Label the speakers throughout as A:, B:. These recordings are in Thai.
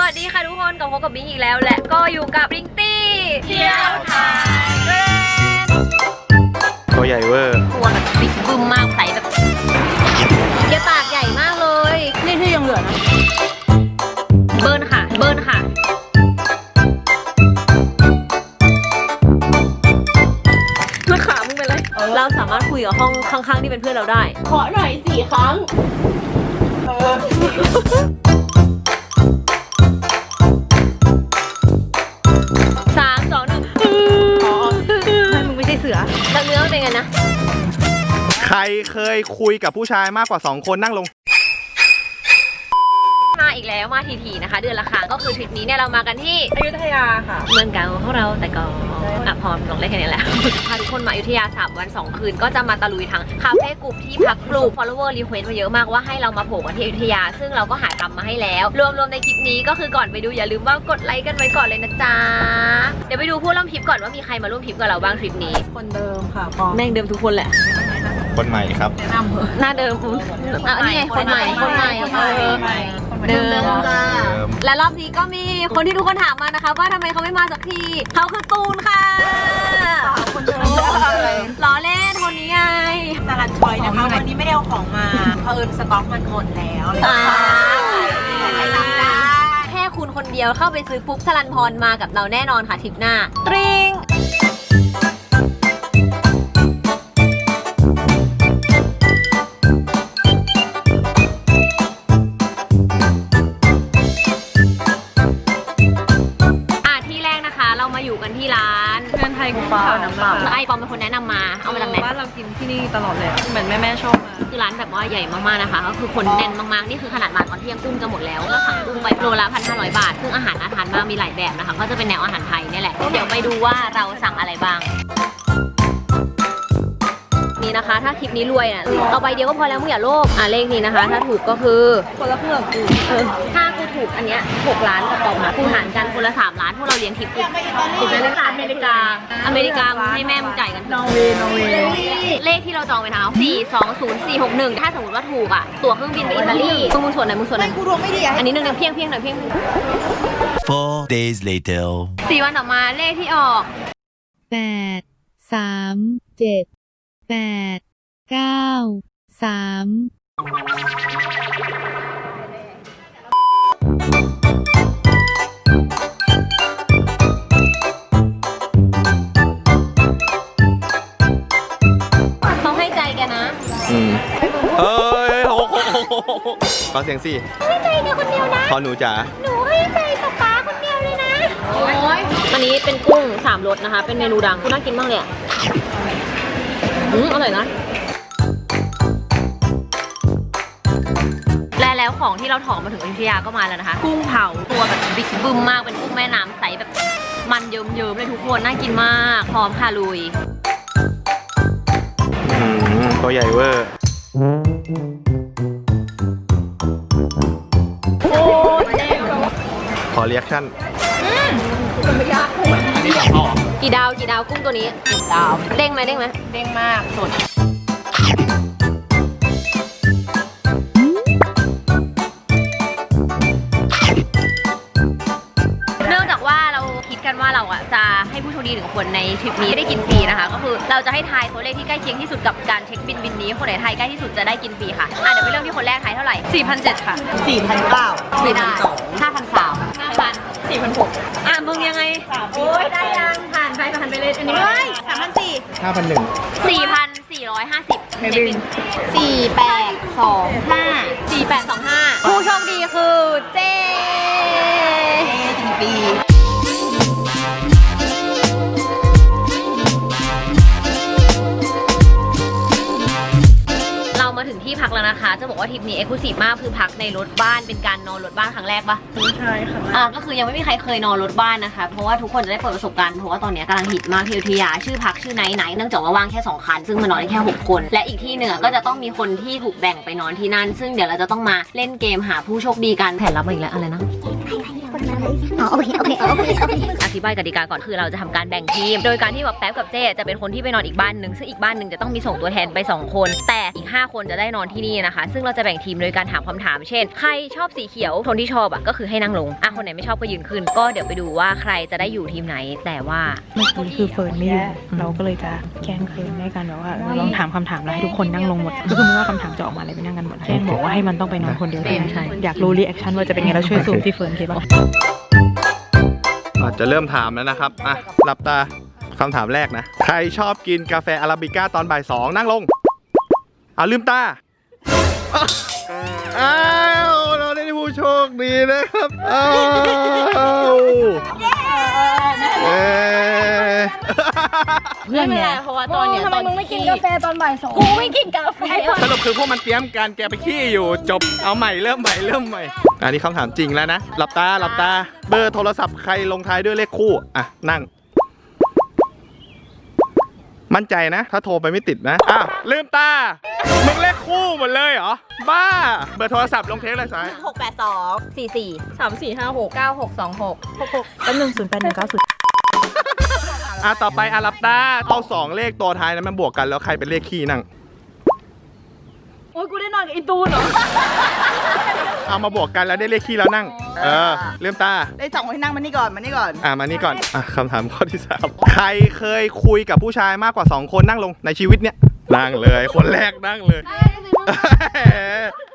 A: สวัสดีค่ะทุกคนกับพบกับบิงอีกแล้ว และก็อยู่กับริงตี้เที่ยวไทยเรน
B: ตัวใหญ่เวอร์
A: ตัวแบบบิ๊กบึ้มมากใสแบบเยาปากใหญ่มากเลย
C: นี่ที่ยังเหลือนะ
A: เบิร์นค่ะ เบิร์นค่ะ
C: มาขามึงเป็นไร
A: เราสามารถคุยกับห้องข้างๆที่เป็นเพื่อนเราได้
C: ขอหน่อยสี่ครั้ง เค
B: ยคุยกับผู้ชายมากกว่า 2 คนนั่งลง
A: มาอีกแล้วมาทีๆนะคะ เดือนละครั้งก็คือทริปนี้เนี่ยเรามากันที่
C: อยุธยาค่ะ
A: เมืองเก่าของเราแต่ก็อะพอลงเล่นแค่นี้แหละ พาทุกคนมาอยุธยา 3 วัน 2 คืน ก็จะมาตะลุยทั้งคาเฟ่กลุ่มที่พักปลูก follower request มาเยอะมากว่าให้เรามาโผล่กันที่อยุธยา ซึ่งเราก็หาทำมาให้แล้ว รวมๆในคลิปนี้ก็คือก่อนไปดูอย่าลืมว่ากดไลค์กันไว้ก่อนเลยนะจ๊ะ เดี๋ยวไปดูผู้ร่วมทริปก่อนว่ามีใครมาร่วมทริปกับเราบ้างทริปนี้
C: คนเดิมค่ะปอ
A: แม่งเดิมทุกคนแหละ
B: คนใหม่ครับ
C: แนะนำเถอะ
A: หน้าเดิมอะนี่ไงคนใหม่คนใหม่เออเดิม
B: เดิม
A: และรอบนี้ก็มีคนที่ทุกคนถามมานะคะ ว่าทำไมเขาไม่มาสักทีเขาคือตูนค่ะ
C: คนเดิม
A: ล้อเล่นคนนี้ไง
D: สลัดชอยนะคะวันนี้ไม่ได้เอาของมาเผอิญสต็อกมันหมดแล้วเลย
A: อ่า
D: ใครจำได้
A: แค่คุณคนเดียวเข้าไปซื้อปุ๊บสลันพรมากับเราแน่นอนค่ะทริปหน้า ตริง เพื่
C: อนไทยกูเปล่าน้ำเปล่า
A: ไอปอมเป็นคนแนะนำมา เอามาจากไหน
C: บ้านเรากินที่นี่ตลอดเลยอะเหมือนแม่แม่ๆชอบมา
A: คือร้านแบบว่าใหญ่มากๆนะคะ ก็คือคนแน่นมากๆ นี่คือขนาดมาตอนเที่ยงกุ้งจะหมดแล้วแล้วสั่งกุ้งไปโลละพันห้าร้อยบาท ซึ่งอาหารน่าทานมาก มีหลายแบบนะคะ ก็จะเป็นแนวอาหารไทยนี่แหละ เดี๋ยวไปดูว่าเราสั่งอะไรบ้าง นี่นะคะ ถ้าคลิปนี้รวยอะ เอาใบเดียวก็พอแล้วมึงอย่าโลภ อะเลขนี้นะคะ ถ้าถูกก็คือ
C: คนละเครื่องกู
A: เออถ้ากู ถูกอันเนี้ยหกล้านกับปอมนะกูหารกันคนละสามล้านพวกเราเลี้ยงทิปกูถูกไหมเลขอเมริกา อเมริกามึงให้แม่มึงจ่ายกัน
C: นอร์เวย์นอร์เวย์
A: เลขที่เราจองไปทางสี่สองศูนย์สี่หกหนึ่งถ้าสมมติว่าถูกอะตั๋วเครื่องบินไปอิตาลีมึงมึงส่วนไหนมึงส่วนไหน
D: กูดวงไม่ดีอะ
A: อันนี้หนึ่งหนึ่งเพียงเพียงหน่อยเพียง
E: Four days later.
A: สี่วันต่อมาเลขที่ออก
F: แปดสามเจ็ดแปดเก้าสาม
B: อเสียงสิ
A: ให้ใจแกคนเดียวนะ
B: พอหนูจ๋า
A: หนูให้ใจป๊าป๊าคนเดียวเลยนะ โอ้ยอันนี้เป็นกุ้งสามรสนะคะ เป็นเมนูดังคุณน่ากินมากเลยอะอืมอร่อยนะ และแล้วของที่เราถอมาถึงอยุธยาก็มาแล้วนะคะ กุ้งเผาตัวแบบบิ๊กบึ้มมาก เป็นกุ้งแม่น้ำใสแบบมันเยิ้มๆเลยทุกคน น่ากินมาก พร้อมค่ะลุย
B: อืมตัวใหญ่เวอร์ ขอเรียกชั่น
A: กี่ดาวกี่ดาวกุ้งตัวนี้ ดาว เด้งไหมเด้งไหม
D: เด้งมากสด
A: เราอะจะให้ผู้โชคดีหนึ่งคนในทริปนี้ได้กินฟรีนะคะ ก็คือเราจะให้ทายตัวเลขที่ใกล้เคียงที่สุดกับการเช็คบินบินนี้คนไหนทายใกล้ที่สุดจะได้กินฟรีค่ะอะเดี๋ยวไปเริ่มที่คนแรกทายเท่าไหร่
C: 4,700ค่ะ
D: สี่พันเก้า
A: ไม่ได้ห้าพันสามห้าพัน
C: 4,600
A: อะมึงยังไง
D: โอ้ยได้ยังผ่านไปผ่านไปเลยอันนี้สามพันสี่
B: 5,001
A: สี่พันสี่ร้อยห้าสิบ
C: ในบิน
D: สี่แปดสองห้า
A: สี่แปดสองห้าผู้โชคดีคือเจ
D: ถึงปี
A: เรามาถึงที่ พักแล้วนะคะ จะบอกว่าทริปนี้เอ็กซ์คลูซีฟมากคือพักในรถบ้านเป็นการนอนรถบ้านครั้งแรกปะ
C: ใช่ค่ะ
A: อ่าก็คือยังไม่มีใครเคยนอนรถบ้านนะคะ เพราะว่าทุกคนจะได้เปิดประสบการณ์เพราะว่าตอนนี้กำลังฮิตมากที่อยุธยาชื่อพักชื่อไนท์ไนท์เนื่องจากว่าว่างแค่2คันซึ่งมานอนได้แค่ 6 คน และอีกที่หนึ่งอะก็จะต้องมีคนที่ถูกแบ่งไปนอนที่นั่น ซึ่งเดี๋ยวเราจะต้องมาเล่นเกมหาผู้โชคดีกันแผนรับมาอีกแล้วอะไรนะ
G: อ๋อ
A: โอเคโอเคโอเคโอเคอธิบายกติกาก่อนคือเราจะทำการแบ่งทีม โดยการที่แบบแป๊บกับเจ๊จะเป็นคนที่ไปนอนอีกบ้านหนึ่งซึ่งอีกบ้านหนึ่งจะต้องมีส่งตัวแทนไปสองคน แต่อีกห้าคนจะได้นอนที่นี่นะคะ ซึ่งเราจะแบ่งทีมโดยการถามคำถาม เช่น ใครชอบสีเขียวคนที่ชอบอะก็คือให้นั่งลงอะคนไหนไม่ชอบก็ยืนขึ้น ก็เดี๋ยวไปดูว่าใครจะได้อยู่ทีมไหน แต่ว่า
C: เมื่อกี้คือเฟิร์นไม่อยู่เราก็เลยจะแกล้งเฟิร์นด้วยกันแบบว่าเออลองถามคำถามแล้วให้ทุกคนนั่งลงหมดก็คือไม่ว่าคำถามจะออกมาอะไรไปนั่งกันหมดแกล้งบอกว่าให้มันต้องไปนอนคนเดียว
A: ใช่
C: อยากรู้รีแอคชั่นว่าจะเป็นไงเราช่วยซูมที่เฟิร์นคิดว่า
B: อาจจะเริ่มถามแล้วนะครับอะหลับตาคำถามแรกนะ ใครชอบกินกาแฟอาราบิก้าตอนบ่ายสองนั่งลง เอาลืมตา อ้าวเราได้ผู้โชคดีนะครับอ้าวเย้
C: เพื่อนเนี่ย
A: เพราะว่าตอนเนี้ย
G: ทำไมมึงไม่กินกาแฟตอนบ่ายสอง
A: กูไม่กินกาแฟ
B: สรุปคือพวกมันเตรียมการแกไปขี้อยู่จบเอาใหม่เริ่มใหม่เริ่มใหม่อันนี้คำถามจริงแล้วนะหลับตาหลับตาเบอร์โทรศัพท์ใครลงท้ายด้วยเลขคู่อะนั่ง มั่นใจนะ ถ้าโทรไปไม่ติดนะ อ้าวลืมตา มึงเลขคู่หมดเลยเหรอ บ้า เบอร์โทรศัพท์ลงเทคเลยสาย
D: หกแปดสอง
A: สี่สี่
C: สามสี่ห้าหก
A: เก้าหกสองหก
C: แป๊บหนึ่งศูนย์แปดหนึ่งเก้าศูนย์
B: อะต่อไปอะหลับตาเอาสองเลขตัวท้ายนั้นมาบวกกันแล้วใครเป็นเลขขี้นั่ง
G: โอ้ยกูได้นอนกับไอ้ตูนเหรอ
B: เอามาบวกกันแล้วได้เลขขี้แล้วนั่ง เออลืมตา
D: ได้สองให้นั่งมานี่ก่อนมานี่ก่อน
B: อะมานี่ก่อนอะคำถามข้อที่สามใครเคยคุยกับผู้ชายมากกว่า 2 คนนั่งลงในชีวิตเนี้ยนั่งเลย คนแรกนั่งเลย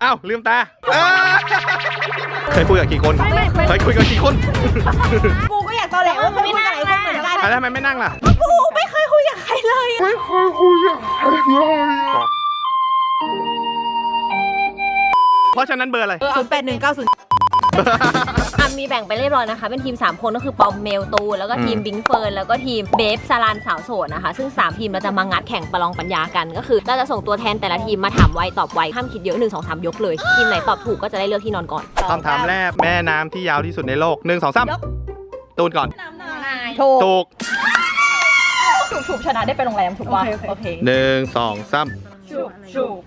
B: เอ้าลืมตาเอ้ยเคยคุยกับกี่คนเคยคุยกับกี่คน
D: กูก็อยากตอแหลว่าเคยคุยกับหลายคนเหมือนกัน
B: อะแล้วทำไมไม่นั่งล่ะ
D: กูไม่เคยคุยกับใครเลยอะ
B: เพราะฉะนั้นเบอร์อะไร
D: ศูนย์แปดหนึ่งเก้าศูนย์
A: อะมีแบ่งไปเรียบร้อยนะคะ เป็นทีม 3 คนก็คือปอมเมลตูนแล้วก็ทีม
B: อืม
A: บิงเฟิร์นแล้วก็ทีมเบฟซาลานสาวโสดนะคะ ซึ่ง 3 ทีมเราจะมางัดแข่งประลองปัญญากันก็คือเราจะส่งตัวแทนแต่ละทีมมาถามไวตอบไวห้ามคิดเยอะ 1 2 3 ยกเลย ทีมไหนตอบถูกก็จะได้เลือกที่นอนก่อน
B: คำถามแรกแม่น้ำที่ยาวที่สุดในโลกหนึ่งสองสามตูนก่อน
D: ถูก
B: ถูก
G: ถูกถูกชนะได้ไปโรงแรมถูกป่ะโอเค
B: หนึ่งสองสาม
G: ถูก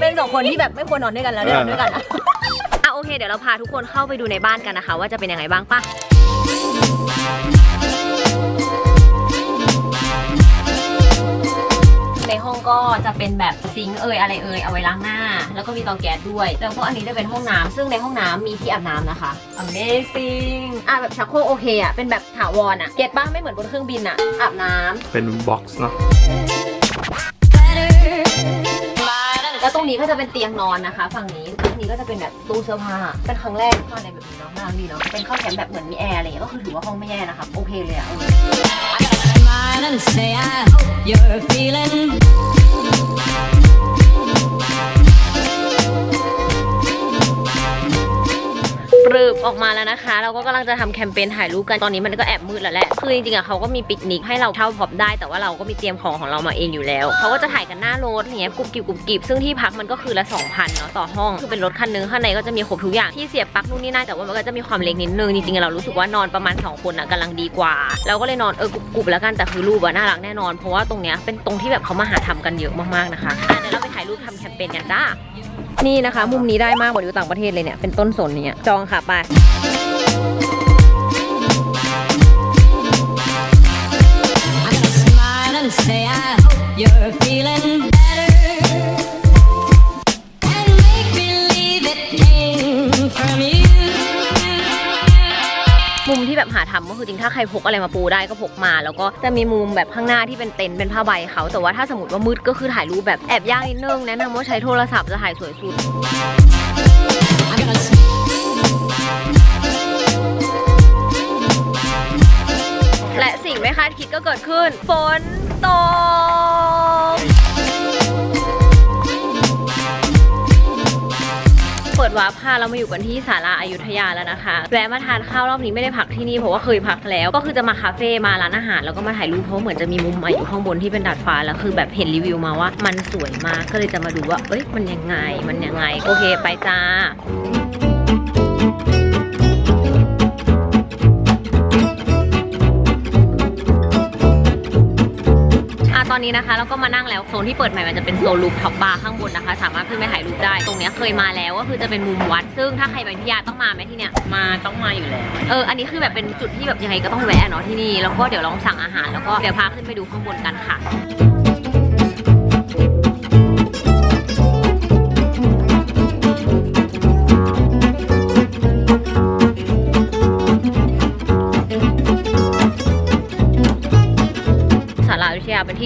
A: เป็นสองคนที่แบบไม่ควรนอนด้วยกันแล้วได้นอนด้วยกันนะอะโอเค เดี๋ยวเราพาทุกคนเข้าไปดูในบ้านกันนะคะ ว่าจะเป็นยังไงบ้างปะในห้องก็จะเป็นแบบซิงค์เอยอะไรเอยเอาไว้ล้างหน้า แล้วก็มีเตาแก๊สด้วย แล้วก็อันนี้จะเป็นห้องน้ำซึ่งในห้องน้ำมีที่อาบน้ำนะคะ Amazing อะแบบชักโครกโอเคอะเป็นแบบถาวรอะเก็ตบ้างไม่เหมือนบนเครื่องบินอะอาบน้ำ
B: เป็นบ็อกซ์เนาะ
A: แล้วตรงนี้ก็จะเป็นเตียงนอนนะคะ ฝั่งนี้ตรงนี้ก็จะเป็นแบบตู้เสื้อผ้า เป็นครั้งแรกที่มาในแบบนี้เนาะน่ารักดีเนาะ เป็นข้าวแคมป์แบบเหมือนมีแอร์อะไรเงี้ย ก็คือถือว่าห้องไม่แย่นะคะ โอเคเลยอะ่ะ
H: and say I
A: ปรืบออกมาแล้วนะคะ เราก็กำลังจะทำแคมเปญถ่ายรูปกันตอนนี้มันก็แอบมืดแล้วแหละคือจริงๆอะเขาก็มีปิกนิกให้เราเช่าพร็อพได้ แต่ว่าเราก็มีเตรียมของของเรามาเองอยู่แล้วเขาก็จะถ่ายกันหน้ารถอย่างเงี้ยกรุบกริบกรุบกริบซึ่งที่พักมันก็คือละ2,000เนาะต่อห้องคือเป็นรถคันนึงข้างในก็จะมีครบทุกอย่างที่เสียบปลั๊กนู่นนี่นั่นแต่ว่ามันก็จะมีความเล็กนิดนึงจริงๆเรารู้สึกว่านอนประมาณ 2 คนอะกำลังดีกว่า เราก็เลยนอนเออกรุบกุบแล้วกันแต่คือรูปอะน่ารักแน่นอน เพราะว่าตรงเนี้ยเป็นตรงที่แบบเขามาหาทำกันเยอะมากๆนะคะอะเดี๋ยวเราไปถ่ายรูปทำแคมเปญกันจ้า นี่นะคะ มุมนี้ได้มากกว่าอยู่ต่างประเทศเลยเนี่ย เป็นต้นสนเนี่ยจองค่ะไป
H: I'm gonna smile and say I you're feeling
A: แบบหาทำก็คือจริงถ้าใครพกอะไรมาปูได้ก็พกมา แล้วก็จะมีมุมแบบข้างหน้าที่เป็นเต็นท์เป็นผ้าใบเขา แต่ว่าถ้าสมมติว่ามืดก็คือถ่ายรูปแบบแอบยากนิดนึงแนะนำว่าใช้โทรศัพท์จะถ่ายสวยสุดและสิ่งไม่คาดคิดก็เกิดขึ้น ฝนตก เปิดวาร์ปค่ะเรามาอยู่กันที่ศาลาอายุทยาแล้วนะคะแวะมาทานข้าวรอบนี้ไม่ได้พักที่นี่เพราะว่าเคยพักแล้ว ก็คือจะมาคาเฟ่มาร้านอาหารแล้วก็มาถ่ายรูปเพราะเหมือนจะมีมุมใหม่อยู่ข้างบนที่เป็นดาดฟ้าแล้วคือแบบเห็นรีวิวมาว่ามันสวยมากก็เลยจะมาดูว่าเอ้ยมันยังไงมันยังไง โอเคไปจ้า อะตอนนี้นี้นะคะแล้วก็มานั่งแล้วโซนที่เปิดใหม่มันจะเป็นโซนรูปท็อปบาร์ข้างบนนะคะ สามารถขึ้นไปถ่ายรูปได้ ตรงเนี้ยเคยมาแล้วก็คือจะเป็นมุมวัด ซึ่งถ้าใครไปอยุธยาต้องมาไหมที่เนี้ย
D: มาต้องมาอยู่แล้ว
A: เอออันนี้คือแบบเป็นจุดที่แบบยังไงก็ต้องแวะเนาะที่นี่แล้วก็เดี๋ยวลองสั่งอาหารแล้วก็เดี๋ยวพาขึ้นไปดูข้างบนกันค่ะ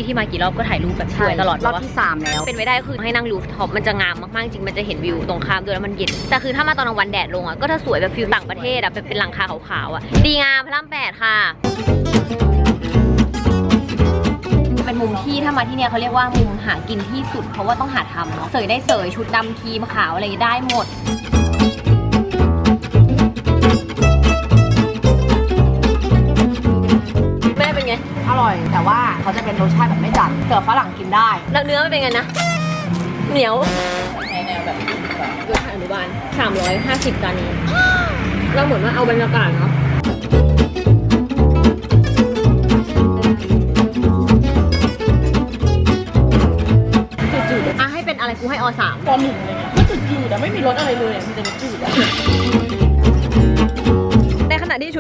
A: ทยาเป็นที่ที่มากี่รอบก็ถ่ายรูปแบบสวยตลอด
D: รอบ
A: เพาะว่า
D: ที่สามแล้ว
A: เป็นไปได้คือให้นั่งรูฟท็อปมันจะงามมากๆ จริงมันจะเห็นวิวตรงข้ามด้วยแล้วมันเย็นแต่คือถ้ามาตอนกลางวันแดดลงอะก็จะสวยแบบฟิลต่างประเทศอะเป็นเป็นหลังคาขาวๆอะดีงามพระรามแปดค่ะเป็นมุมที่ถ้ามาที่เนี่ยเขาเรียกว่ามุมหากินที่สุดเพราะว่าต้องหาทำเนาะเสยได้เสยชุดดำทีมขาวอะไรได้หมด
D: ร่อย แต่ว่าเขาจะเป็นรสชาติแบบไม่จัดเผื่อฝรั่งกินได้
A: แล้วเนื้อมันเป็นไงนะ เหนียวรสชาติอนุบาล350จานนี้ เราเหมือนว่าเอาบรรยากาศเนาะจืดๆอะให้เป็นอะไรกูให้อสาม
G: ตอนหนึ่งเลยเนี่ยไม่จืดจืดอะไม่มีรสอะไรเลยอะมีแต่รสจืดอะ
A: ในขณะที่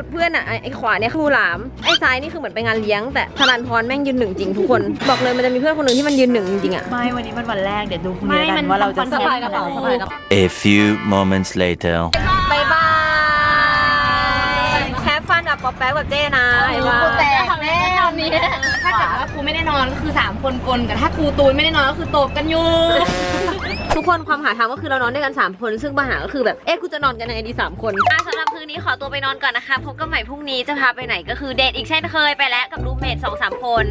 A: ชุดเพื่อนอะไอ้ไอ้ขวาเนี่ยคือหลามไอ้ซ้ายนี่คือเหมือนไปงานเลี้ยง แต่ธนันพรแม่งยืนหนึ่งจริงทุกคน บอกเลยมันจะมีเพื่อนคนหนึ่งที่มันยืนหนึ่งจริงๆอะ
D: ไม่วันนี้มันวันแรกเดี๋ยวดูพรุ่งนี้กันว่าเราจะ
A: สะพายกระเป๋าสะพายกระเป๋า
E: A few moments later.
A: ปฟันกับป๊อปแป๊กกับเจ้นะบ๊ายบาย
G: แต่แม่ตอนนี้ถ้าเกิดว่ากูไม่ได้นอนก็คือ3คนกลแต่ถ้ากูตูนไม่ได้นอนก็คือโตบกันอยู่
A: ทุกคนความหาทางก็คือเรานอนด้วยกัน 3 คน ซึ่งปัญหาก็คือแบบ เอ๊ะกูจะนอนกันยังไงดี 3 คนอะสำหรับคืนนี้ขอตัวไปนอนก่อนนะคะ พบกันใหม่พรุ่งนี้จะพาไปไหนก็คือเดทอีกเช่นเคยไปแล้วกับรูมเมทสองสามคน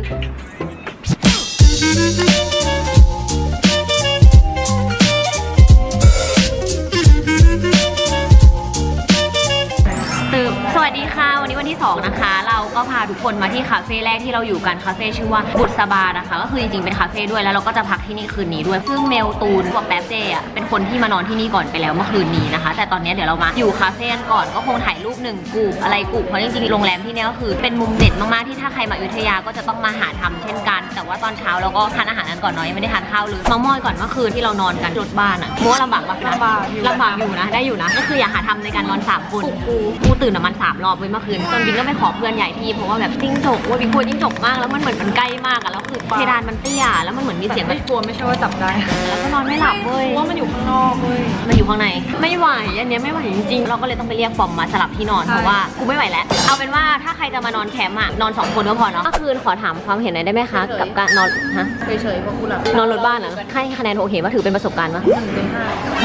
A: ค่ะ วันนี้วันที่ 2 นะคะ เราก็พาทุกคนมาที่คาเฟ่แรกที่เราอยู่กันคาเฟ่ชื่อว่าบุษบานะคะ ก็คือจริงๆเป็นคาเฟ่ด้วยแล้วเราก็จะพักที่นี่คืนนี้ด้วยซึ่งเมลตูนกับแป๊บเจอะเป็นคนที่มานอนที่นี่ก่อนไปแล้วเมื่อคืนนี้นะคะ แต่ตอนนี้เดี๋ยวเรามาอยู่คาเฟ่กันก่อนก็คงถ่ายรูปหนึ่งกลุ่มอะไรกลุ่มเพราะจริงๆโรงแรมที่เนี้ยก็คือเป็นมุมเด็ดมากๆที่ถ้าใครมาอยุธยาก็จะต้องมาหาทำเช่นกัน แต่ว่าตอนเช้าเราก็ทานอาหารกันก่อนเนาะยังไม่ได้ทานข้าวเลยเมามอยก่อนเมื่อคืนที่เรานอนกันรถบ้านอะโม้ว่าลำบากปะลำบากลำบากอยู่นะได้อยู่นะก็คืออยากหาทำในการนอนสามคนกูกูตื่นประมาณสามรอบเว้ยเมื่อคืนจนบินก็ไปขอเพื่อนใหญ่ที่เพราะว่าแบบจิ้งจกว่าบินกลัวจิ้งจกมากแล้วมันเหมือนมันใกล้มากอะแล้วคือเพดานมันเตี้ยแล้วมันเหมือนมีเสียงแบบ
G: กลัวไม่ใช่ว่าจับได้
A: แล้วก็นอนไม่หลับเว้ย
G: ว่ามันอยู่ข้างนอกเว้ย
A: มันอยู่ข้างในไม่ไหวอันเนี้ยไม่ไหวจริงๆ เราก็เลยต้องไปเรียกปอมมาสลับที่นอนเพราะว่ากูไม่ไหวแล้ว เอาเป็นว่าถ้าใครจะมานอนแคมป์อะนอนสองคนก็พอเนาะเมื่อคืนขอถามความเห็นหน่อยได้ไหมคะ กับการนอนฮะ
G: เฉยๆเพราะกูหลับ
A: นอนรถบ้านอะให้คะแนนโอเคว่าถือเป็นประสบการณ์ปะ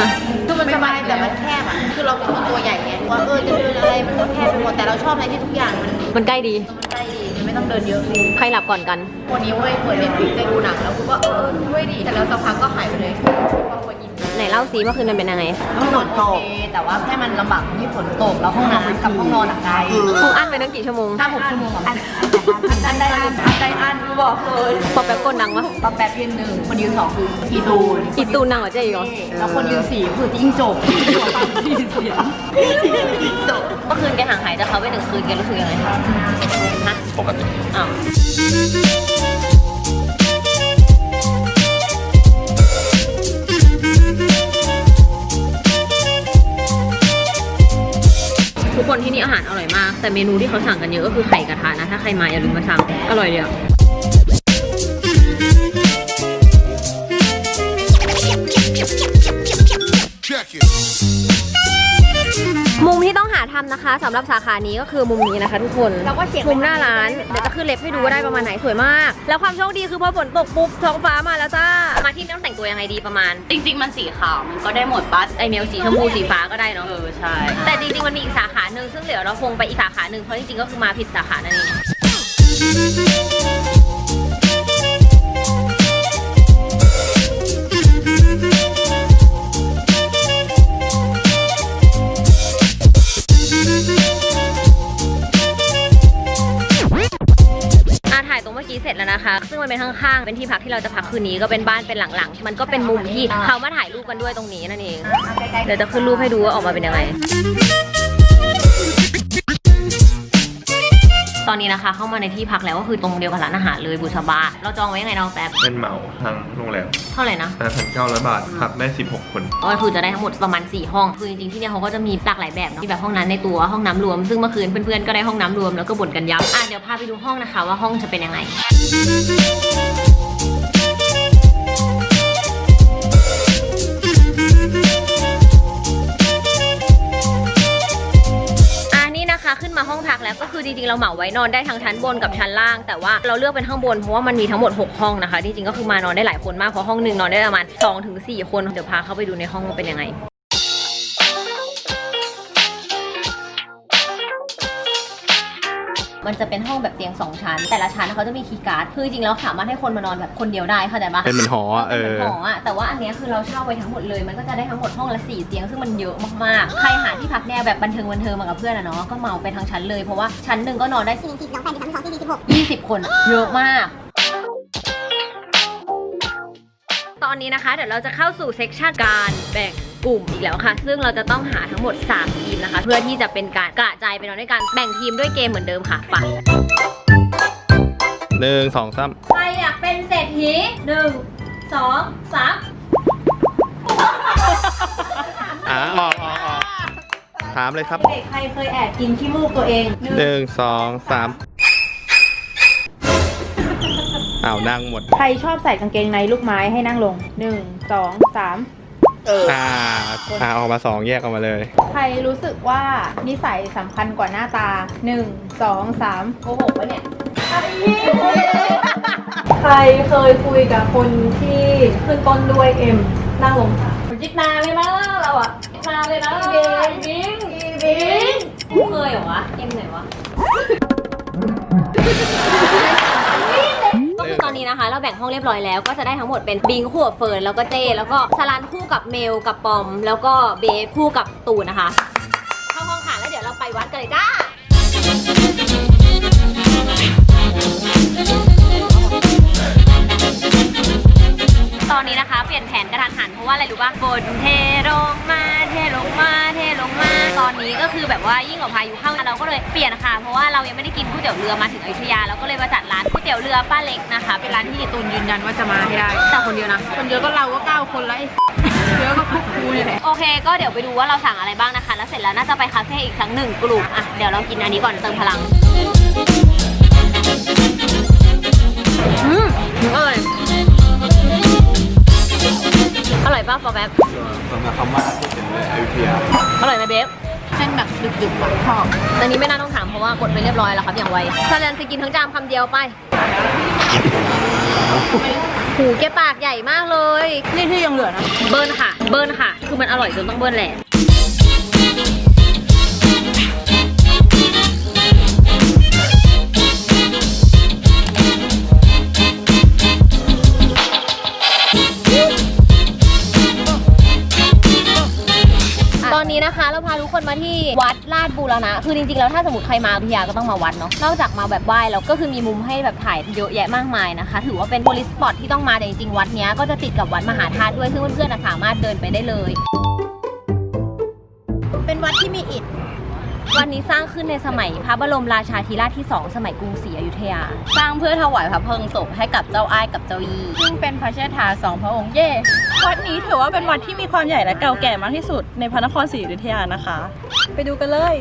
A: ฮะ
D: คือมันสบายแต่มันแคบอะ คือเราเป็นคนตัวใหญ่ไงว่าเออจะเดินอะไรมันก็แคบไปหมดแต่เราชอบอะไรที่ทุกอย่างมัน
A: มันใกล้ดี
D: มันใกล้ดีไม่ต้องเดินเยอะ
A: ใครหลับก่อนกัน
D: วันนี้เว้ยเปิดเน็ตฟลิกจะดูหนังแล้วกูก็เออด้วยดีแต่แล้วสักพักก็หายไปเลยเพราะว่าอิน
A: ไหนเล่าซิเมื่อคืนมันเป็นยังไง
D: ฝนตกแต่ว่าแค่มันลำบากตรงที่ฝนตกแล้วห้องน้ำกับห้องนอนอะไกล
A: กูอั้นไปตั้งกี่ชั่วโมง
D: ห้าหกชั่วโมงอะมันอันได้อันอันได้อันกู บอกเลย
A: พอแป๊บก้นดังวะ
D: ตอนแป๊บยืนหนึ่งคนยืนสองคืออีตูน
A: อีตูนดังกว่าเจ๊อีกเหรอ
D: แล้วคนยืนสี่คือจิ้งจกจิ้งจกฟังที่เสียงจิ้งจก
A: เมื่อคืนแกห่างหายจากเขาไปหนึ่งคืนแกรู้สึกยังไงฮะ
B: ปกติ
A: อ้าวทุกคนที่นี่อาหารอร่อยมาก แต่เมนูที่เขาสั่งกันเยอะก็คือไข่กระทะนะ ถ้าใครมาอย่าลืมมาสั่ง อร่อยเลยอ มุมที่ต้องหาทำนะคะสำหรับสาขานี้ก็คือมุมนี้นะคะทุกคน
G: เราก็เช็ค
A: มุมหน้าร้านเดี๋ยวจะขึ้นเล็บให้ดูว่าได้ประมาณไหนสวยมาก แล้วความโชคดีคือพอฝนตกปุ๊บท้องฟ้ามาแล้วจ้ามาที่นี่ต้องแต่งตัวยังไงดีประมาณ
D: จริง ๆ มันสีขาวมันก็ได้หมดปัส
A: ไอเมลสีชมพูสีฟ้าก็ได้เนาะ
D: เออใช่
A: แต่จริงๆมันมีอีกสาขาหนึ่งซึ่งเดี๋ยวเราคงไปอีกสาขาหนึ่งเพราะจริงๆก็คือมาผิดสาขานั่นเอง นะคะ ซึ่งมันเป็นข้างๆ เป็นที่พักที่เราจะพักคืนนี้ก็เป็นบ้านเป็นหลังๆ มันก็เป็นมุมที่เขามาถ่ายรูปกันด้วยตรงนี้นั่นเอง เดี๋ยวจะขึ้นรูปให้ดูว่าออกมาเป็นยังไง ตอนนี้นะคะ เข้ามาในที่พักแล้วก็คือตรงเดียวกับร้านอาหารเลยบุษบา เราจองไว้ยังไงน้องแป๊บ
I: เป็นเหมาทางโรงแรม
A: เท่าไหร่นะ
I: 8,900 บาทพักได้ 16 คน
A: ก็คือจะได้ทั้งหมดประมาณ 4 ห้อง คือจริงๆที่เนี่ยเขาก็จะมีหลากหลายแบบเนาะมีแบบห้องนั้นในตัวห้องน้ำรวม ซึ่งเมื่อคืนเพื่อนๆก็ได้ห้องน้ำรวมแล้วก็บ่นกันยับอะเดี๋ยวพาไปดูห้องนะคะ ว่าห้องจะเป็นยังไง ริงๆเราเหมาไว้นอนได้ทั้งชั้นบนกับชั้นล่าง แต่ว่าเราเลือกเป็นข้างบนเพราะว่ามันมีทั้งหมด 6 ห้องนะคะจริงๆก็คือมานอนได้หลายคนมากเพราะห้องหนึ่งนอนได้ประมาณ2-4ถึง4คนเดี๋ยวพาเข้าไปดูในห้องมันเป็นยังไง มันจะเป็นห้องแบบเตียง 2 ชั้น แต่ละชั้นเขาจะมีคีย์การ์ด คือจริงๆแล้วสามารถให้คนมานอนแบบคนเดียวได้เข้าใจปะ
B: เป็นเหมือนหออะเอ
A: เป็นเหมื
B: อ
A: อนหออะแต่ว่าอันเนี้ยคือเราเช่าไว้ทั้งหมดเลย มันก็จะได้ทั้งหมดห้องละสี่เตียง ซึ่งมันเยอะมากๆ ใครหาที่พักแนวแบบบันเทิงบันเทิงมากับเพื่อนอะเนาะ ก็เหมาไปทั้งชั้นเลย เพราะว่าชั้นหนึ่งก็นอนได้สี่สิบสองแปดสามสองสี่สิบหกยี่สิบคนอะเยอะมาก ตอนนี้นะคะ เดี๋ยวเราจะเข้าสู่เซกชันการแบ่ง กลุ่มอีกแล้วค่ะ ซึ่งเราจะต้องหาทั้งหมด 3 ทีมนะคะ เพื่อที่จะเป็นการกระจายไปนอนด้วยกันแบ่งทีมด้วยเกมเหมือนเดิมค่ะไป
B: หนึ่งสองสาม
A: ใครอยากเป็นเศรษฐีหนึ่งสองสาม
B: อ่าออกออกออกถามเลยครับ
C: เด็กใครเคยแอบกินขี้มูกตัวเอง
B: หนึ่งสองสามอ้าวนั่งหมด
C: ใครชอบใส่กางเกงในลูกไม้ให้นั่งลงหนึ่งสองสาม
B: อ่าอ่าออกมาสองแยกออกมาเลย
C: ใครรู้สึกว่านิสัยสำคัญกว่าหน้าตาหนึ่งสองสาม
A: โกหกปะเนี่ย
C: ใครเคยคุยกับคนที่ขึ้นต้นด้วยเอ็มนั่งลงค่ะ
A: จิกนาเลยนะเราอะจิกนาเลยนะบิงบิงบิงกูเคยเหรอวะ เอ็มไหนวะ ก็คือตอนนี้นะคะ เราแบ่งห้องเรียบร้อยแล้วก็จะได้ทั้งหมดเป็นบิงคู่กับเฟิร์นแล้วก็เจแล้วก็สลันคู่กับเมลกับปอม แล้วก็เบฟคู่กับตูนนะคะเข้าห้องค่ะแล้วเดี๋ยวเราไปวัดกันเลยจ้า คือแบบว่ายิ่งกว่าพายุเข้าเราก็เลยเปลี่ยนค่ะ เพราะว่าเรายังไม่ได้กินก๋วยเตี๋ยวเรือมาถึงอยุธยาเราก็เลยมาจัดร้านก๋วยเตี๋ยวเรือป้าเล็กนะคะ เป็นร้านที่ตูนยืนยันว่าจะมาให้ได้ แต่คนเดียวนะ
C: คนเดียวก็เราก็เก้าคนแล้วไอ้เยอะก็พวกกูเนี่ยแหละ
A: โอเค ก็เดี๋ยวไปดูว่าเราสั่งอะไรบ้างนะคะ แล้วเสร็จแล้วน่าจะไปคาเฟ่อีกสักหนึ่งกลุ่มอะเดี๋ยวเรากินอันนี้ก่อนเติมพลังอืมอร่อยอร่อยป่ะปอแป๊บ
B: สำหรับคำว่าที่เป็นเลยอยุธยา
A: อร่อยไหมเบฟ
C: เส้น แบบดึกๆแบบชอบ
A: อันนี้ไม่น่าต้องถามเพราะว่ากดไปเรียบร้อยแล้วครับอย่างไวซาเลนจะกินทั้งจานคำเดียวไปหูแกปากใหญ่มากเลย
C: นี่ที่ยังเหลือนะ
A: เบิร์นค่ะ เบิร์นค่ะ คือมันอร่อยจนต้องเบิร์นแหละาดบูรณะ คือจริงๆแล้วถ้าสมมติใครมาอยุธยาก็ต้องมาวัดเนาะ นอกจากมาแบบไหว้แล้วก็คือมีมุมให้แบบถ่ายเยอะแยะมากมายนะคะ ถือว่าเป็นโพลิสปอตที่ต้องมาแต่จริงๆวัดเนี้ยก็จะติดกับวัดมหาธาตุด้วยซึ่งเพื่อนๆสามารถเดินไปได้เลย
D: วั
A: นนี้สร้างขึ้นในสมัยพระบรมราชาธิราชที่ 2 สมัยกรุงศรีอยุธยา สร้างเพื่อถวายพระเพลิงศพให้กับเจ้าอ้ายกับเจ้ายี
C: ซึ่งเป็นพระเชษฐาสองพระองค์เย่
J: วัดนี้ถือว่าเป็นวัดที่มีความใหญ่และเก่าแก่มากที่สุดในพระนครศรีอยุธยานะคะ ไปดูกันเลย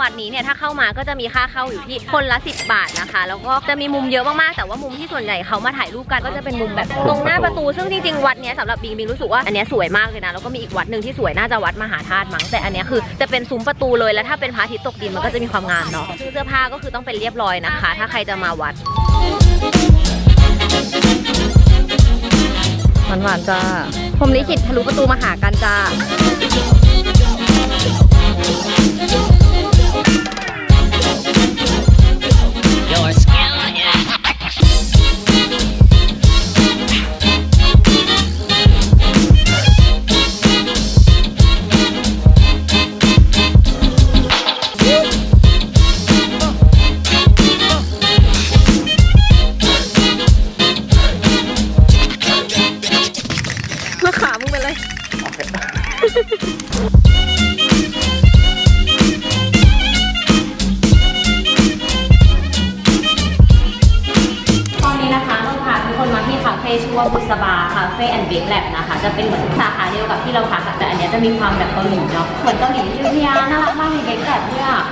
A: วัดนี้เนี่ยถ้าเข้ามาก็จะมีค่าเข้าอยู่ที่คนละ 10 บาทนะคะ แล้วก็จะมีมุมเยอะมากๆ แต่ว่ามุมที่ส่วนใหญ่เขามาถ่ายรูปกันก็จะเป็นมุมแบบตรงหน้าประตู ซึ่งจริงๆวัดเนี้ยสำหรับบิงบิงรู้สึกว่าอันเนี้ยสวยมากเลยนะ แล้วก็มีอีกวัดหนึ่งที่สวยน่าจะวัดมหาธาตุมั้งแต่อันเนี้ยคือจะเป็นซุ้มประตูเลย แล้วถ้าเป็นพระอาทิตย์ตกดินมันก็จะมีความงามเนาะซึ่งเสื้อผ้าก็คือต้องเป็นเรียบร้อยนะคะ ถ้าใครจะมาวัดหวานๆจ้าผมลิขิตทะลุประตูมาหากันจ้า
J: บุษบาคาเฟ่แอนด์เบ
A: คแลบนะคะ จะเป็นเหมือนสาขาเดียวกับที่เราพักแต่อันนี้จะมีความแบบเกาหลีเนาะเหมือนเกาหลีอยุธยาน่ารักมากมีเบคแลบด้วยอะ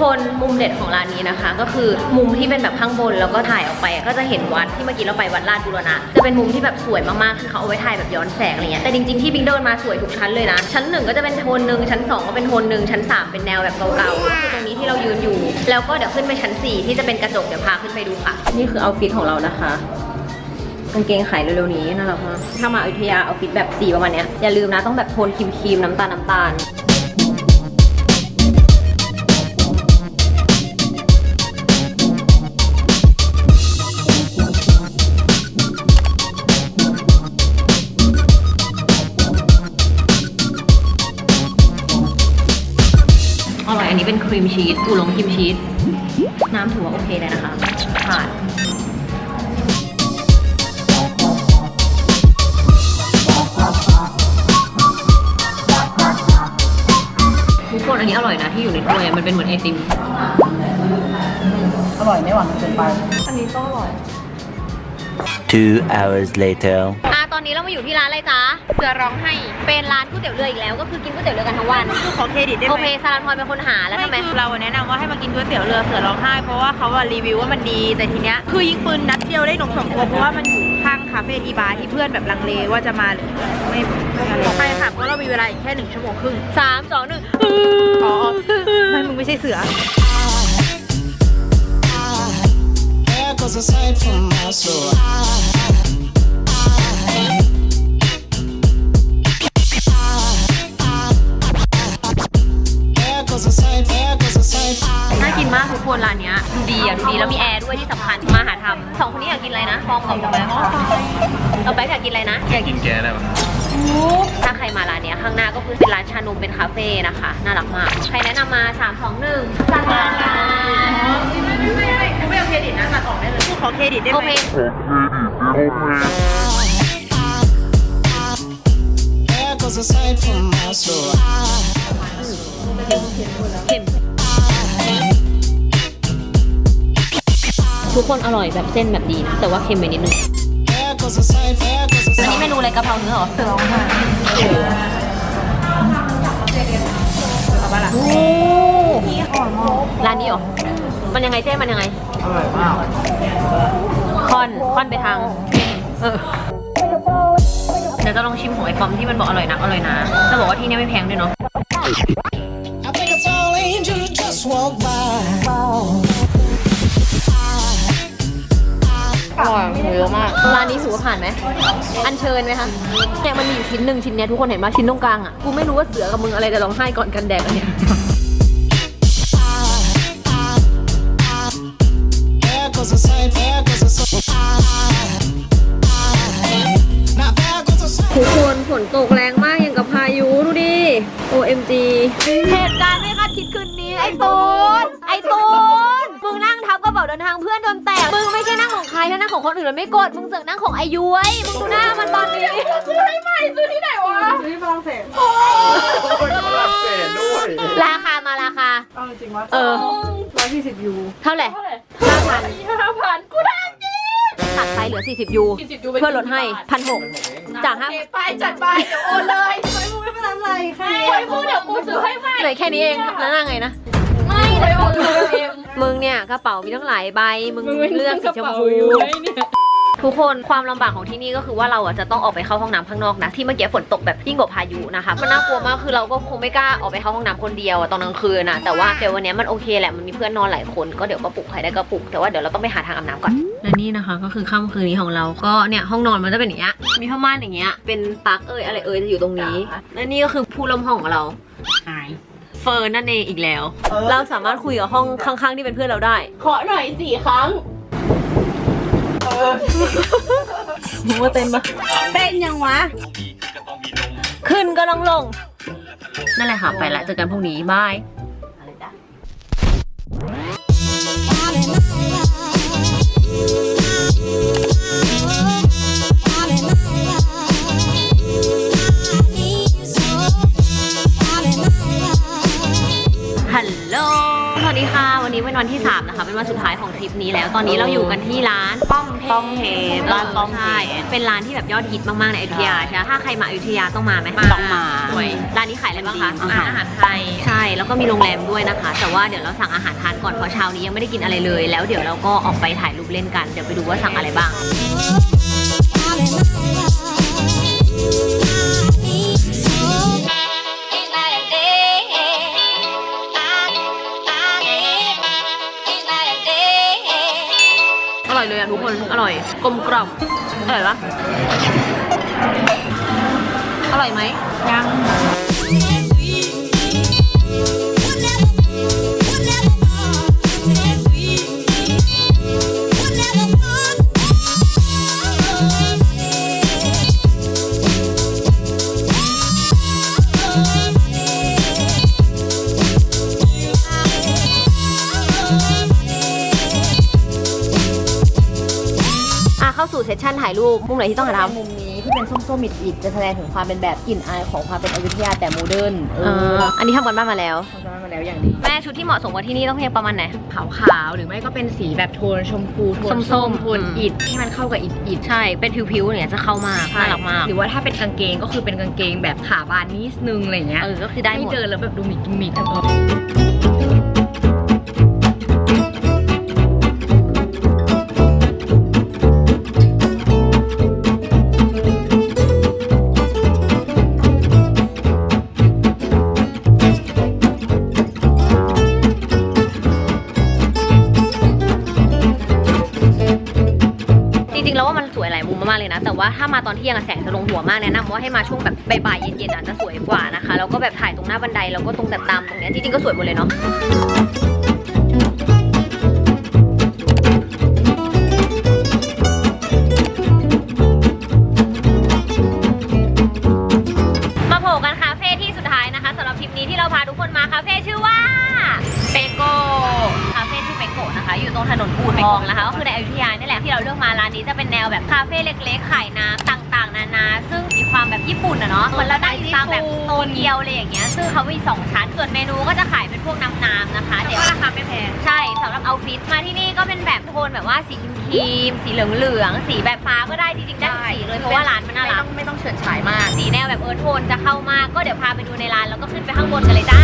A: คนมุมเด็ดของร้านนี้นะคะ ก็คือมุมที่เป็นแบบข้างบนแล้วก็ถ่ายออกไป ก็จะเห็นวัดที่เมื่อกี้เราไปวัดลาดบุรณะจะเป็นมุมที่แบบสวยมากๆคือเขาเอาไว้ถ่ายแบบย้อนแสงอะไรเงี้ยแต่จริงๆที่บิงเดินมาสวยทุกชั้นเลยนะ ชั้นหนึ่งก็จะเป็นโทนหนึ่งชั้นสองก็เป็นโทนหนึ่งชั้นสามเป็นแนวแบบเก่าๆคือตรงนี้ที่เรายืนอยู่ แล้วก็เดี๋ยวขึ้นไปชั้นสี่ที่จะเป็นกระจกเดี๋ยวพาขึ้นไปดูค่ะ นี่คือเอาฟิตของเรานะคะกางเกงขายเร็วๆนี้น่ารักมากถ้ามาอยุธยาเอาฟิตแบบสีประมาณเนี้ยอย่าลืมนะต้องแบบโทนครีมๆน้ำตาลน้ำตาล เป็นครีมชีสอูหลงครีมชีสน้ำถือว่าโอเคเลยนะคะผ่านทุกคนอันนี้อร่อยนะที่อยู่ในถ้วยอะมันเป็นเหมือนไอติม
J: อร่อยไม่หวานเกินไป
A: อันนี้ก็อร่อย
E: Two hours later.
A: อะต อนนี้เรามาอยู่ที่ร้านอะไรจ๊ะ เสือร้องให้ เป็นร้านก๋วยเตี๋ยวเรืออีกแล้ว ก็คือกินก๋วยเตี๋ยวเรือกันทั้งวัน
C: ขอเครดิตได้
A: โอ
C: ไหม
A: เคซาลาพรเป็นคนหาแล้วทำไม
C: คือเราแนะนำว่าให้มากินก๋วยเตี๋ยวเรือเสือร้องไห้ เพราะว่าเขาอะรีวิวว่ามันดี แต่ทีเนี้ยคือยิงปืนนัดเดียวได้นกสองตัวเพราะว่ามันอยู่ข้างคาเฟ่ทีบาร์ที่เพื่อนแบบลังเลว่าจะมาหรือไม่ไม่อะไรไปค่ะเพราะเรามีเวลาอีกแค่หนึ่งชั่วโมงครึ่ง
A: สามสองหนึ่ง
C: อ๋อไม่มึงไม่ใช่เสือ
K: There goes a sight from my soul.
A: ทุกคนร้านเนี้ยดูดีอะดูดีแล้วมีแอร์ด้วยที่สำคัญมาหาทำสองคนนี้อยากกินอะไรนะฟองกับทำไมเอาไปอยากกินอะไรนะอยากกิน
I: แกได้ปะ
A: ถ้าใครมาร้านเนี้ยข้างหน้าก็คือเป็นร้านชานมเป็นคาเฟ่นะคะ น่ารักมาก ใครแนะนำมา 3 2 1สั่งมาค่ะ
C: ไม่เอาเครดิตนะตัดออกได้เลยขอเครดิตได้
A: โอ
C: ไหม
A: เค
K: There goes a sight from my soul.
A: เค็ม ทุกคนอร่อยแบบเส้นแบบดีนะแต่ว่าเค็มไปนิดนึง
K: There goes a sight, there goes a
A: อันนี้
K: sight.
A: เมนูอะไรกะเพราเนื้อเหรอเสือร้องไห้โอ้ร้านนี้เหรอ มันยังไงเจ๊มันยังไง อร่อยมากคอนคอนไปทางเออเดี๋ยวจะลองชิมของไอ้ปอมที่มันบอกอร่อยนักอร่อยนะจะบอกว่าที่เนี่ยไม่แพงด้วยเนาะ
K: I think it's all angels just walk by.
A: อร่อยเยอะมาก ร้านนี้ถือว่าผ่านไหม อันเชิญไหมคะเนี่ยมันมีอยู่ชิ้นหนึ่งชิ้นเนี้ยทุกคนเห็นไหมชิ้นตรงกลางอะ กูไม่รู้ว่าเสือกับมึงอะไรจะร้องไห้ก่อนกันแดกอันเนี้ย
K: There goes a sight, there goes a sight. Now there goes a sight.
A: ทุกคนฝนตกแรงมากอย่างกับพายุดูดิ OMG เหตุการณ์ไม่คาดคิดคืนนี้ ไอ้ตูนไอ้ตูนมึงนั่งทับกระเป๋าเดินทางเพื่อนจนแตกมึงไม่ใช่นั่ง ของใครถ้านั่งของคนอื่นมันไม่กด มึงเสือกนั่งของไอายุ้ยมึงดูหน้ามันตอนนี้ซื้อให้ใหม่ซื้อที่ไหนวะ
J: ซื้อที่ฝรั่งเศส
A: ราคามาราคา
J: เอาจริงว่า
A: เออ
J: ร้อยยี่สิบยู
A: เท่าไหร่ห้าพันห้าพันกูได้จริงตัดไปเหลือ 40 ยูเพื่อลดให้พันหกจากห้า
G: ไปจัดไปเดี๋ยวโอนเลย
J: ไม่เป็นไรค่ะ
G: ไปพูดเดี๋ยวกูซื้อให้ใหม่
A: เหลือแค่นี้เองแล้วนั่งไงนะ
G: ไม่เดี๋ยวโอนเลยเอง
A: มึงเนี่ยกระเป๋ามีตั้งหลายใบ มึงเลือกสีชมพูทุกคนความลำบากของที่นี่ก็คือว่าเราอะจะต้องออกไปเข้าห้องน้ำข้างนอกนะที่เมื่อกี้ฝนตกแบบยิ่งกว่าพายุนะคะมันน่ากลัวมากคือเราก็คงไม่กล้าออกไปเข้าห้องน้ำคนเดียวอะตอนกลางคืนนะแต่ว่าเดี๋ยววันนี้มันโอเคแหละมันมีเพื่อนนอนหลายคนก็เดี๋ยวก็ปลุกใครได้ก็ปลุกแต่ว่าเดี๋ยวเราต้องไปหาทางอาบน้ำก่อนและนี่นะคะ ก็คือค่ำคืนนี้ของเราก็เนี่ยห้องนอนมันจะเป็นอย่างเงี้ยมีผ้าม่านอย่างเงี้ยเป็นปลั๊กเอ่ยอะไรเอ่ยจะอยู่ตรงนี้และนี่ก็คือผู้ลมห้องของเรา เฟิร์นนั่นเองอีกแล้ว เราสามารถคุยกับห้องข้างๆที่เป็นเพื่อนเราได้
G: ขอหน่อยสี่ครั้ง
A: มึงว่าเต้นปะ
J: เต้นยังวะ
A: ขึ้นก็ลงลง นั่นแหละค่ะ ไปละเจอกันพรุ่งนี้ บายฮัลโห วัสดีค่ะวันนี้เป็นวันที่ 3 นะคะ เป็นวันสุดท้ายของทริปนี้แล้ว ตอนนี้เราอยู่กันที่ร้านป้อมเพ
C: ป้อมเพชรร้านป้อมเพชร
A: ใช่เป็นร้านที่แบบยอดฮิตมากๆในอยุธยาใช่ไหมถ้าใครมาอยุธยาต้องมาไหม
C: ต้องมา
A: ด้วยร้านนี้ขายอะไรบ้างคะ
C: อาหาร
A: อาหารไทย ใช่ แล้วก็มีโรงแรมด้วยนะคะ แต่ว่าเดี๋ยวเราสั่งอาหารทานก่อนเพราะเช้านี้ยังไม่ได้กินอะไรเลย แล้วเดี๋ยวเราก็ออกไปถ่ายรูปเล่นกัน เดี๋ยวไปดูว่าสั่งอะไรบ้างอร่อย อะทุกคนอร่อย กลมกล่อมอร่อยปะอร่อยไหม
C: ยัง
A: ซสชั่นถ่ายรูปมุมไหนที่ต้องหาทำ
D: มุมนี้ที่เป็นส้มๆอิดๆจะแสดงถึงความเป็นแบบกลิ่นอายของความเป็นอยุธยาแต่โมเดิร์นเอ
A: เอ
D: อ
A: ออันนี้ทำกันบ้านมาแล้ว
D: ทำกันมาแล้วอย่างดี
A: แม่ชุดที่เหมาะสมกับที่นี่ต้องเพียงประมาณไหน
D: ขาวขาวๆหรือไม่ก็เป็นสีแบบโทนชมพูโทน
A: ส้มๆ
D: โทนอิฐที่มันเข้ากับอิฐอิฐ
A: ใช่ เป็นผิวๆเนี่ยจะเข้ามากน่ารักมาก
D: หรือว่าถ้าเป็นกางเกงก็คือเป็นกางเกงแบบขาบานนิดนึงอะไรเงี้ย
A: เออก็คือได้ห
D: ให้
A: มด
D: เดินแล้วแบบดูมีกิมมิค
A: อนเที่ยงอะแสงจะลงหัวมากแนะนำว่าให้มาช่วงแบบบ่ายๆเย็นๆอะจะสวยกว่านะคะแล้วก็แบบถ่ายตรงหน้าบันไดแล้วก็ตรงแบบตามตรงเนี้ยจริงๆก็สวยหมดเลยเนาะ เงี้ยซึ่งเขามีสองชั้น ส่วนเมนูก็จะขายเป็นพวกน้ำๆนะคะ เดี๋ยวราคาไม่แพง ใช่สำหรับเอาฟิตมาที่นี่ก็เป็นแบบโทนแบบว่าสีครีมๆสีเหลืองๆสีแบบฟ้าก็ได้จริงๆได้ทุกสีเลยเพราะว่าร้านมันน่ารัก
D: ไม่ต้องเฉิดฉายมาก
A: สีแนวแบบเอิร์ธโทนจะเข้ามากก็เดี๋ยวพาไปดูในร้านแล้วก็ขึ้นไปข้างบนกันเลยจ้า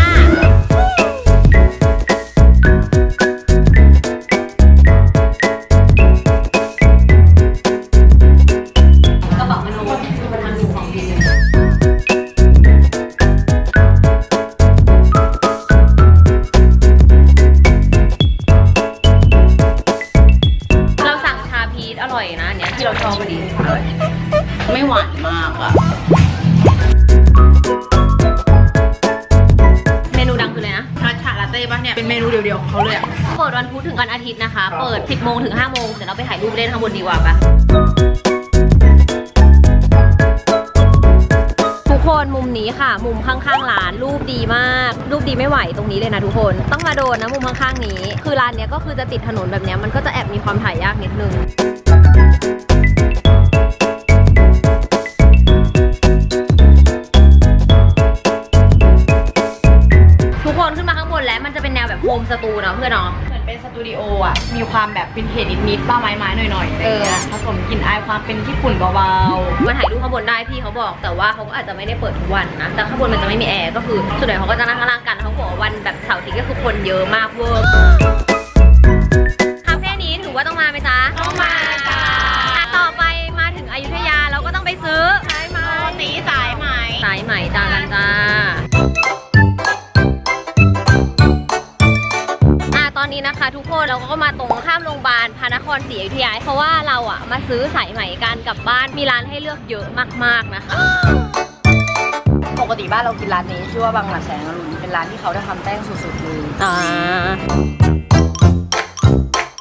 A: นมุ
C: มนี้
A: ค่ะ
C: มุ
A: มข้างๆร้านรูปดีมาก รูปดีไม่ไหวตรงนี้เลยนะทุกคน ต้องมาโดนนะมุมข้างๆนี้ คือร้านเนี้ยก็คือจะติดถนนแบบเนี้ยมันก็จะแอบมีความถ่ายยากนิดนึงทุกคนขึ้นมาข้างบนแล้วมันจะเป็นแนวแบบโฮมสตูเนาะเพื่อนเนาะ
C: เหมือนเป็นสตูดิโออะมีความแบบเป็นเทจนิดๆป้าไม้ไม้ๆหน่อยๆอะไรอย่างเงี้ยผสมกลิ่นอายความเป็นญี่ปุ่นเบา
A: มาถ่ายรูปข้างบนได้พี่เขาบอก แต่ว่าเขาก็อาจจะไม่ได้เปิดทุกวันนะแต่ข้างบนมันจะไม่มีแอร์ก็คือส่วนใหญ่เขาก็จะนั่งข้างล่างกันเขาบอกว่าวันแบบเสาร์อาทิตย์ก็คือคนเยอะมากเวอร์ เราก็มาตรงข้ามโรงพยาบาลพระนครศรีอยุธยาเพราะว่าเราอะมาซื้อสายไหมกันกลับบ้านมีร้านให้เลือกเยอะมากๆนะคะ
D: ปกติบ้านเรากินร้านนี้ชื่อว่าบางหลักแสงอรุณเป็นร้านที่เขาได้ทำแป้งสุดๆเลย
A: อ่า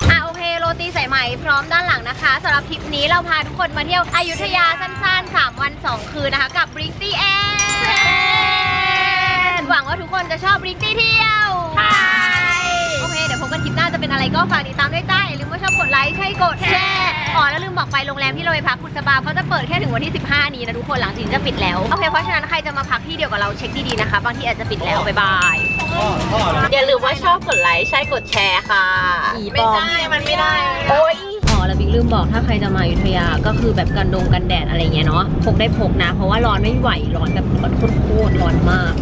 A: อะโอเคโรตีสายไหมพร้อมด้านหลังนะคะสำหรับทริปนี้เราพาทุกคนมาเที่ยวอยุธยาสั้นๆ 3 วัน 2 คืนนะคะ กับ b r i x y End หวังว่าทุกคนจะชอบ b r i x y เที่ยวใช่โอเคเดี๋ยวพบกันทริปหน้าจะเป็นอะไรก็ฝากติดตามด้วยจ้าอย่าลืมว่าชอบกดไลค์ใช่กดแชร์อ๋อแล้วลืมบอกไปโรงแรมที่เราไปพักคุณสบาเขาจะเปิดแค่ถึงวันที่ 15 นี้นะทุกคนหลังจากนี้จะปิดแล้วโอเคเพราะฉะนั้นใครจะมาพักที่เดียวกับเราเช็คดีๆนะคะบางที่อาจจะปิดแล้วบ๊ายบาย
C: อย่าลืมว่าชอบกดไลค์ใช่กดแชร์ค่ะ
A: ไม่ได้มันไม่ได้โอ้ยอ๋อแล้วบิ๊กลืมบอกถ้าใครจะมาอยุธยาก็คือแบบกันดงกันแดดอะไรเงี้ยเนาะพกได้พกนะ เพราะว่าร้อนไม่ไหวร้อนแบบร้อนโคตรๆร้อนมาก